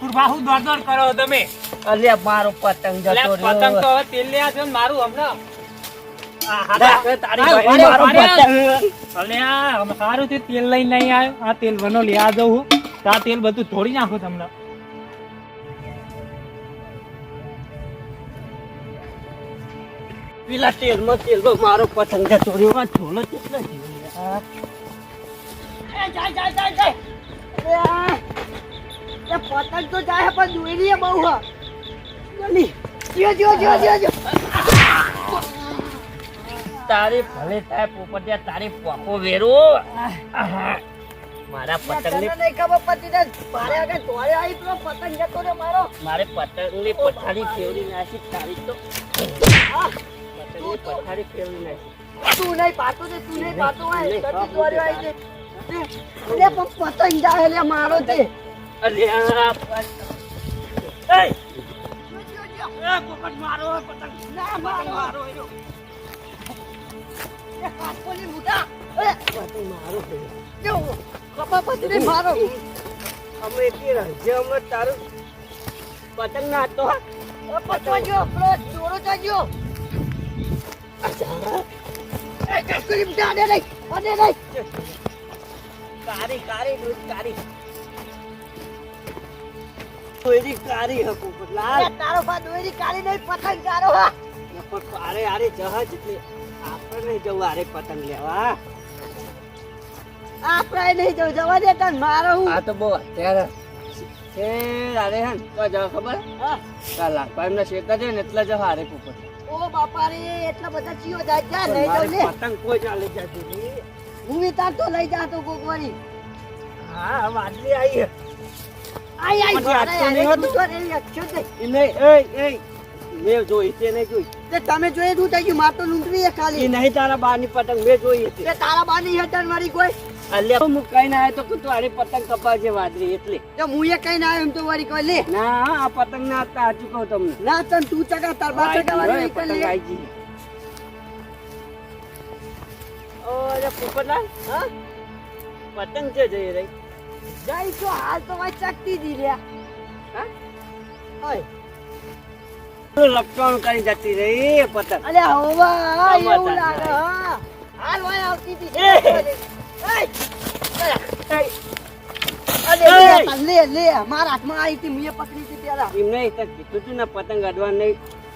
પૂર્વા બાહુ દોડ દોડ કરો તમે. અલે મારો પતંગ જતો પતંગ તો રહ્યો હવે તેલ લેવા છે મારું હમણાં. લે, સારું છે તેલ લઈને નહીં આવ્યો. આ તેલ વનો લેવા દઉં હું તો આ તેલ બધું ધોડી નાખું તમને પેલા તેલમાં તેલમાં મારો પતંગ જતો રહ્યો. આ ઝોલો કેટલો જીવ જાય જાય જાય જાય. એ પતંગ તો જાય પણ દોરી બહુ હ જીઓ જીઓ જીઓ જીઓ જીઓ. તારી ભલે થાય પોપટિયા તારી પોકો વેરો. મારા પતંગ ને નહીં ખબર પતિ ને મારે આગળ દોડે આવી તો પતંગ જતો રે મારો. મારે પતંગની પથારી ફેરવી નાખી તારી તો હા, પતંગની પથારી ફેરવી નાખી. તું નહીં પાતું ને તું નહીં પાતું હોય નહીં, તરત આવી પણ પતંગ જાય એટલે મારો તે મારો અમે એટલી રાજ્ય અમે તારું. પતંગ ના હતો પતવા જો પેલો ચોરો તો જો એ નહીં નહીં કારી કારી કારી કોઈની કારી હકુ લાલ. તારો બા દોયરી કારી નહીં પતંગ કારો હા પણ આરે આરે જહાજ એટલે આપણે જવું આરે પતંગ લેવા. આપણે નહીં જવું જવા દે તને મારો હું. આ તો બહુ અત્યારે છે અરે હે ને તો જવા ખબર? હા. કાલ લાખપા એમના શેતા છે ને એટલા જવા આરે પોપટ ઓ બાપા રે એટલા બધા ચીઓ જાય જા નહીં જવું લે. પતંગ કોઈ ચાલે જાતી હું વિતા તો લઈ જાતો કોક વારી હા આઈ આવી જોઈ જોઈ. તમે જોઈએ તું થઈ ગયું માર તો લૂંટવી એ ખાલી. નહીં તારા બાની પતંગ મેં જોઈ હતી તારા બાની હેઠળ મારી કોઈ. અલ્યા હું કઈ ના આવ્યો તો કે તું આરે પતંગ કપા છે વાદળી એટલે. તો હું એ કઈ ના આવ્યો એમ તો વારી કોઈ લે. ના આ પતંગ ના હતા કહું તમને. ના તન તું ચકા તાર બા ચકા વારી પતંગ નીકળ લે ઓરે પોપટલાલ હા? પતંગ છે જઈ રહી. તો હાલ તો વાય ચાકતી દી રહ્યા ઓય. લપટાણ કરી જતી રહી પતંગ? અલે હોવા એવું લાગે હાલ વાય આવતી! લે લે લે મારા હાથમાં આવી હતી મેં પકડી હતી પેલા. એમ નહીં તો કીધું તું ને પતંગ અડવા નહીં.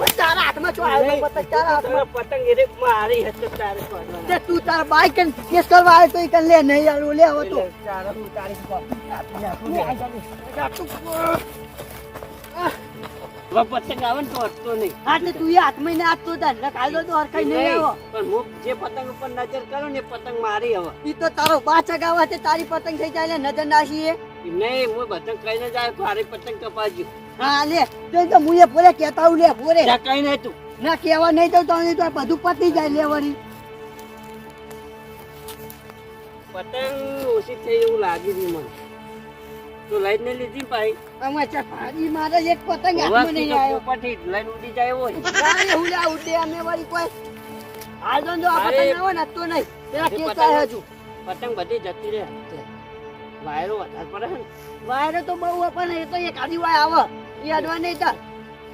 તું આવી હતી તું હતી તું તું તારું તું તો. હાથમાં છો આવ્યો પતંગ તારા હાથમાં પતંગ એ રે મારી હતી તારે તો અડવાના. તે તું તારા બાઈક ને કેસ કરવા આવ્યો તો ઈ કન લે નહીં આલું લે હવે તો તારા હું તારી કાપી નાખું લે, ને. આ જાને. હવે પતંગ આવે ને તો અડતો નહીં હા તું એ હાથ તો તાર તો હરખાઈ નહીં આવો પણ હું જે પતંગ ઉપર નજર કરું ને પતંગ મારી હવે ઈ તો તારો બા ચગાવા તારી પતંગ થઈ જાય નજર નાખીએ નહીં હું પતંગ કઈ ને જાય તારી પતંગ કપાજી હા લે. તો તો મુએ પોરે કહેતા હું લે પોરે ત્યાં કઈ નહીં તું. ના કહેવા નહીં તો તને તો બધું પતી જાય લે પતંગ ઓછી થઈ એવું લાગી રહ્યું મને. તો લીધી ભાઈ? ચા ભાજી મારે એક પતંગ હાથમાં નહીં આવ્યો. લઈને ઉડી જાય હોય. તારે હું લે ઉડે અમે વાળી કોઈ. હાલ જો આ પતંગ આવે ને તો નહીં. પેલા પતંગ- આવે હજુ. પતંગ બધી જતી રહે. વાયરો વધારે પડે વાયરો તો બહુ પણ એ તો એક આદિવાય આવે. એ નહીં તાર.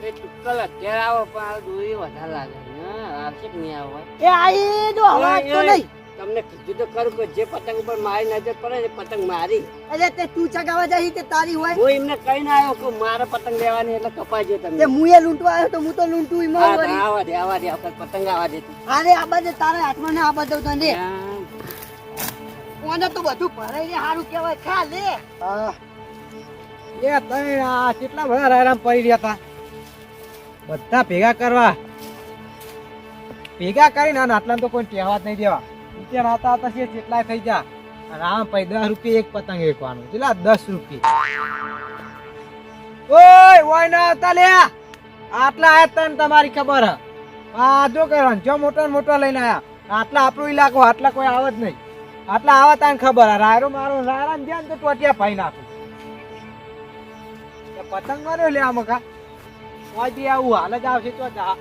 એ ટુક્કલ અત્યારે આવો પણ આ દોરી વધારે લાગે હા? આવશે કે નહીં આવે એ આઈ જો તો. નહીં. તમને કીધું તો ખરું કે જે પતંગ ઉપર મારી નજર પડે ને પતંગ મારી. એટલે તે તું ચગાવા જાય તે તારી હોય? હું એમને કઈ ના આવ્યો કે મારે પતંગ લેવાની એટલે કપાઈ તે હું એ લૂંટવા આવ્યો તો હું તો લૂંટું ઈ હા, માં તો વળી આવા દે આવા દે આપણે પતંગ આવા દે. અરે આ બધે તારા હાથમાં ને આ બધું તને કોને તો બધું ભરાઈ ને સારું કહેવાય ખા લે. એ આ કેટલા બધા રાયરામ પડી રહ્યા હતા? બધા ભેગા કરવા. ભેગા કરીને આને આટલા તો કોઈ કહેવા જ નહીં દેવા. નીચે નાતા હતા છે કેટલા થઈ જા રામ પછી દસ રૂપિયા એક પતંગ વેચવાનું. કેટલા? દસ રૂપિયા. ઓય ઓય ના આવતા લે. આટલા આયા તને તમારી ખબર આ જો કરવાનું, જો મોટો મોટો લઈને આયા. આટલા આપણો ઇલાકો આટલા કોઈ આવે જ નહીં. આટલા આવે તાને ખબર રાયરો મારો રાયરા ને ધ્યાન તો ટોટિયા ભાઈ નાખું. પતંગ માર્યો લે આમ કા વાજી આવું હાલ જ આવશે તો જા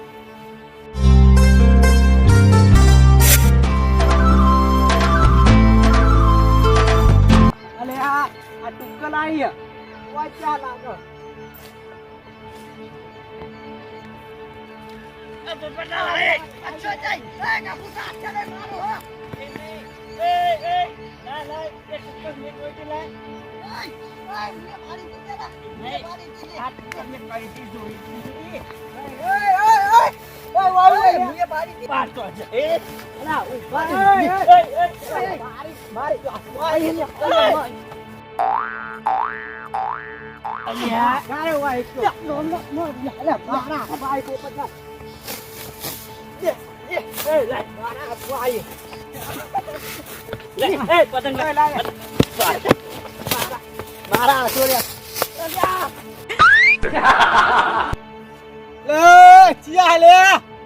અલે આ આ ટુક્કલ આવી વાચા લાગો ચાલે મારો હો ઓય ઓય મને મારી મને મારી તો છોડ્યા લે, ચિયા લે.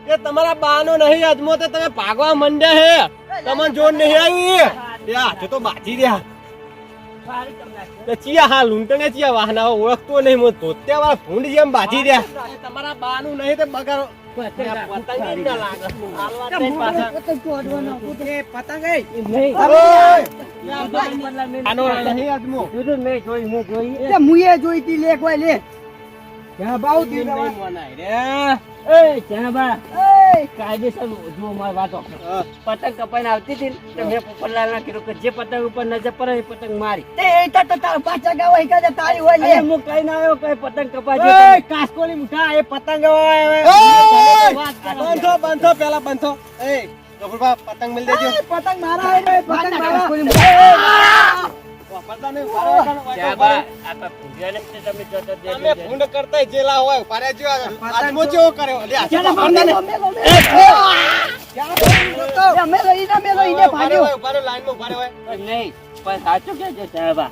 એ તમારા બાનો નહીં અજમો તો તમે ભાગવા મંડ્યા હે. તમને જોર નહીં આવી. એ હાથે તો બાજી રહ્યા. તે ચિયા, હા, લૂંટણે ચિયા વાહના ઓળખતો નહીં મો તોત્યા વાળા ભૂંડ જેમ બાજી રહ્યા. તમારા બાનું નહીં તે બગાડો. જોઈતી લે કોઈ લે દીધા નહીં મનાય રે. એ કાયદેસર જુઓ મારી વાતો પતંગ કપાઈને આવતી હતી ને મેં પોપટલાલ ના કીધું કે જે પતંગ ઉપર નજર પડે એ પતંગ મારી. એ તો તારા પાછા ગાવ હઈ કાજે તારી હોય લે. હું કઈ ના આવ્યો કઈ પતંગ કપાઈ એ. કાસ્કોલી મુઠા એ પતંગ. બંધો બંધો પેલા બંધો. એ ગફુરભા પતંગ મળી દેજો. પતંગ મારા હે. પતંગ મારા નહીં, જ્યાં બા, આ જ તે તમે. ભૂંડ કરતા જેલા હોય પારે જો. આત્મો જેવો. કર્યો લે આ ચાલો વાપરતા મેલો નહીં. મેલો મેલો મેલો ઈને મેલો ઈને ઊભા ભાગ્યો રહ્યો, લાઈનમાં ઊભા રહ્યો. પણ નહીં પણ સાચું કે છે સાહેબા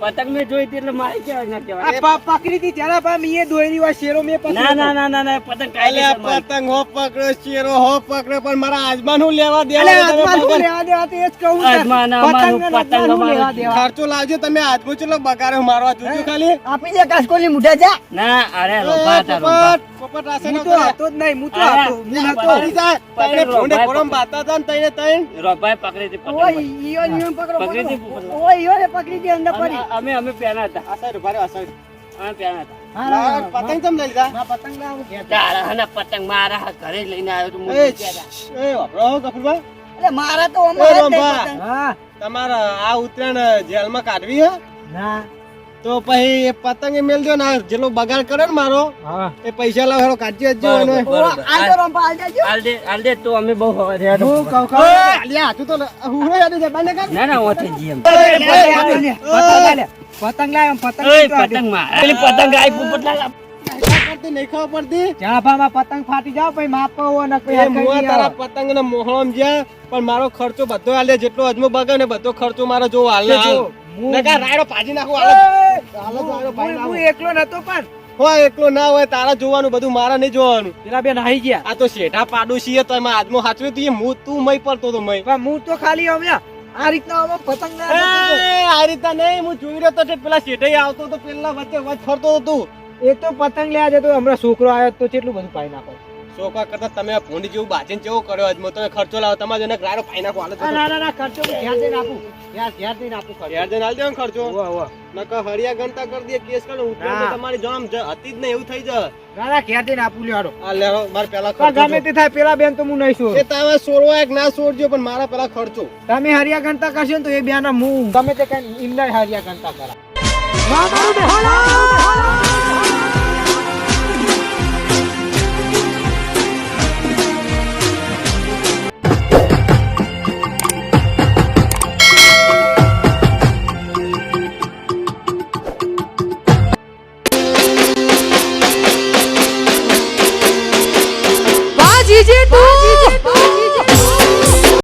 પતંગ મેં જોઈ હતી એટલે મારી કેવાય ના કેવાય પકડી હતી ત્યારે પા મીએ દોરી વા શેરો મેં ના ના ના ના ના પતંગ કાલે પતંગ હો પકડ્યો શેરો હો પકડ્યો પણ મારા આજમાન હું લેવા દેવા આજમાન હું લેવા દેવા તે જ કહું આજમાન અમારું પતંગ લેવા દેવા? ખર્ચો લાવજો તમે આજમો ચલો બગારે મારવા જોજો ખાલી. આપી દે કાસકોલી મુઠા જા. ના અરે રોબા તારો પોપટ, રાસે ન તો હતો જ નહીં હું તો હતો હું નતો. પકડી લો, ગોળમ બાતા હતા તઈને તઈ રોબાએ પકડી હતી પકડી ઓય ઈયો નિયમ પકડો પકડી હતી ઓય ઈયો રે પકડી દે અંદર પડી. અમે- અમે પહેલા હતા. આ સાઈડ ઊભા રહ્યો, આ સાઈડ. અમે પહેલા હતા. હા, પતંગ લઈ લીધા? પતંગ લાવું. કે તારા હના પતંગ મારા ઘરે લઈને આવ્યો એ, વાપરો ગફુરભા. મારા તો અમારા તમારે આ ઉત્તરાયણ જેલમાં કાઢવી હે? ના. તો પછી એ પતંગ એ મેલ દો ને જેટલો બગાડ કરે ને મારો એ પૈસા લાવ હેડો કાઢી આજો એનો. ઓ, આ તો રંભા હાલ જાજો. હાલ દે તો અમે બહુ હવા રહ્યા. હું કહું કહું અલ્યા, તું તો હું યાદ છે, બંને કર. ના ના ઓથી જીએમ પતંગ લાય, પતંગ લાવ પતંગ પતંગ ઓય પતંગ મારા પેલી પતંગ આઈ ખબર પડતી, નહીં ખબર પડતી? જાભામાં પતંગ ફાટી જાવ પછી માપો ને તારા પતંગ ને મોહળમ જ્યાં પણ મારો ખર્ચો બધો હાલે જેટલો અજમો બગાડ ને બધો ખર્ચો મારો જો હાલ ને નકા રાયડો પાજી નાખું હું-. એકલો નતો પણ. હોય એકલો ના હોય તારા જોવાનું બધું મારા નહીં જોવાનું. પેલા બેન આવી ગયા. આ તો શેઠા પાડોશી તો એમાં આજમો હાચવ્યો તું હું તું મય પડતો તો મય. પણ હું તો ખાલી અમે આ રીતના હવે પતંગ આ રીતના નહીં હું જોઈ રહ્યો તો પેલા શેઠે આવતો તો પેલા વચ્ચે વચ ફરતો હતો એ તો પતંગ લેવા જતો હમણાં છોકરો આવ્યો તો કેટલું બધું પાઈ નાખો. સોફા કરતા તમે ફોન જેવું બાજન જેવો કર્યો અજમો તમે ખર્ચો લાવો. તમારે એને રાયડો પાઈ નાખો ના ના ના ખર્ચો ધ્યાન જઈને આપું. ધ્યાન ઘેર જઈને આપું ખર્ચો. ઘેર જઈને હાલ દેવાનો ખર્ચો. વાહ વાહ નકર હરિયા ગણતા કરી દે કેસ કરો. ના. તમારી જામ હતી જ નહીં એવું થઈ જાય. ના ના ઘેર જઈને આપું લેવાડો આ લેવો મારે પેલા ખર્ચો ગમે તે થાય પેલા બેન તો હું નહીં છું એ તમે સોરવા એક ના સોરજો પણ મારા પેલા ખર્ચો. તમે હરિયા ગણતા કરશો ને તો એ બેન હું ગમે તે કઈ ઇન્દર હરિયા ગણતા કરા